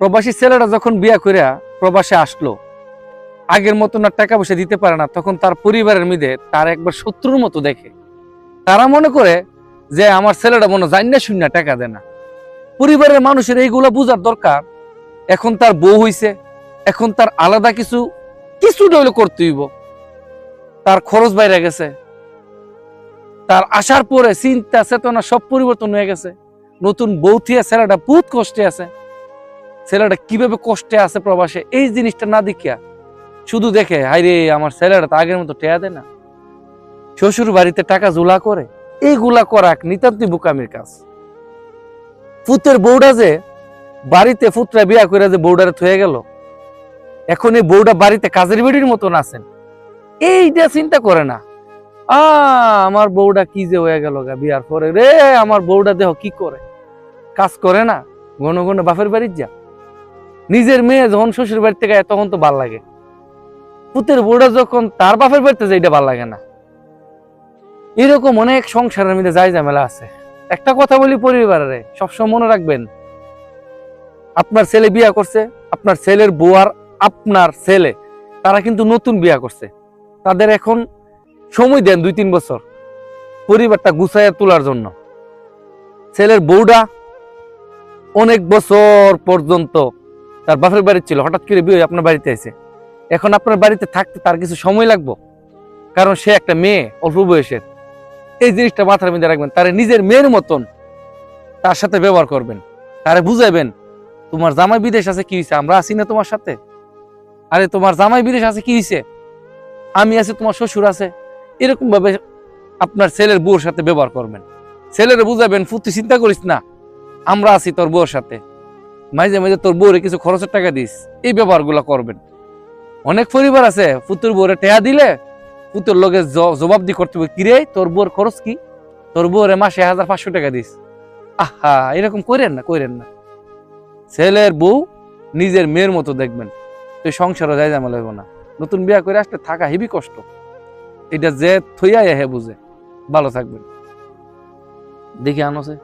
প্রবাসী ছেলেরা যখন বিয়া করিয়া প্রবাসে আসলো, আগের মতন আর টাকা পয়সা দিতে পারে না, তখন তার পরিবারের মধ্যে তার একবার শত্রুর মতো দেখে। তারা মনে করে যে আমার ছেলেটা মনে জানি না শূন্য টাকা দেয় না। পরিবারের মানুষের এইগুলো বোঝার দরকার। এখন তার বউ হইছে, এখন তার আলাদা কিছু কিছু হইলে করতে হইব। তার খরচ বাইরে গেছে। তার আসার পরে চিন্তা, চেতনা সব পরিবর্তন হয়ে গেছে। নতুন বউ থিয়া ছেলেটা বহুত কষ্টে আছে। ছেলেটা কীভাবে কষ্টে আছে প্রবাসে? এই জিনিসটা না দেখিয়া শুধু দেখে হাইরে আমার ছেলেটা তো আগের মতো টেয়া দেয় না। শ্বশুর বাড়িতে টাকা জোলা করে এইগুলা করা এক নিতান্তই বোকামির কাজ। ফুতের বউটা যে বাড়িতে ফুতরা বিয়া করে যে বউডারে থয়ে গেল, এখন এই বউটা বাড়িতে কাজের বেডির মতন আছেন। এইটা চিন্তা করে না। আ, আমার বউটা কি যে হয়ে গেল গা বিয়ার পরে। রে, আমার বউটা দেহ কি করে? কাজ করে না, ঘন ঘন বাপের বাড়ির যা। নিজের মেয়ে যখন শ্বশুর বাড়িতে গায়ে তখন তো ভালো লাগে। পুতের বউটা যখন তার বাপের বাড়িতে যায়, এটা ভালো লাগে না। এরকম অনেক সংসারের মধ্যে যাই ঝামেলা আছে। একটা কথা বলি পরিবারে, সবসময় মনে রাখবেন, আপনার ছেলে বিয়া করছে, আপনার ছেলের বউ আর আপনার ছেলে, তারা কিন্তু নতুন বিয়া করছে। তাদের এখন সময় দেন দুই তিন বছর, পরিবারটা গুছাইয়া তোলার জন্য। ছেলের বউটা অনেক বছর পর্যন্ত তার বাপের বাড়ি ছিল, হঠাৎ করে বিয়ে আপনার বাড়িতে এসে এখন আপনার বাড়িতে থাকতে তার কিছু সময় লাগবে? কারণ সে একটা মেয়ে, অল্প বয়সের। এই জিনিসটা মাথার মধ্যে রাখবেন, তার নিজের মেয়ের মতন তার সাথে ব্যবহার করবেন। তারে বুঝাইবেন, তোমার জামাই বিদেশ আছে, কি হয়েছে আমরা আছি না তোমার সাথে? আরে, তোমার জামাই বিদেশ আছে, কি হয়েছে আমি আছি, তোমার শ্বশুর আছে। এরকম ভাবে আপনার ছেলের বউর সাথে ব্যবহার করবেন। ছেলের বুঝাবেন ফুটি চিন্তা করিস না, আমরা আছি তোর বউর সাথে। মাঝে মাঝে তোর বউরে কিছু খরচের টাকা দিস। এই ব্যবহারগুলো করবেন। অনেক পরিবার আছে, পুতুর বউরে টেয়া দিলে পুতুর জ- জবাবদি করতে হবে, কিরে, তোর বউর খরচ কি? তোর বউরে মাসে হাজার পাঁচশো টাকা দিস। আহা, এরকম করেন না করেন না। ছেলের বউ নিজের মেয়ের মতো দেখবেন। তো সংসারও যাই জামাল হইব না। নতুন বিয়া করে আসলে থাকা হেবি কষ্ট। এটা যে থইয়া হে বুঝে। ভালো থাকবেন। দেখি আনছে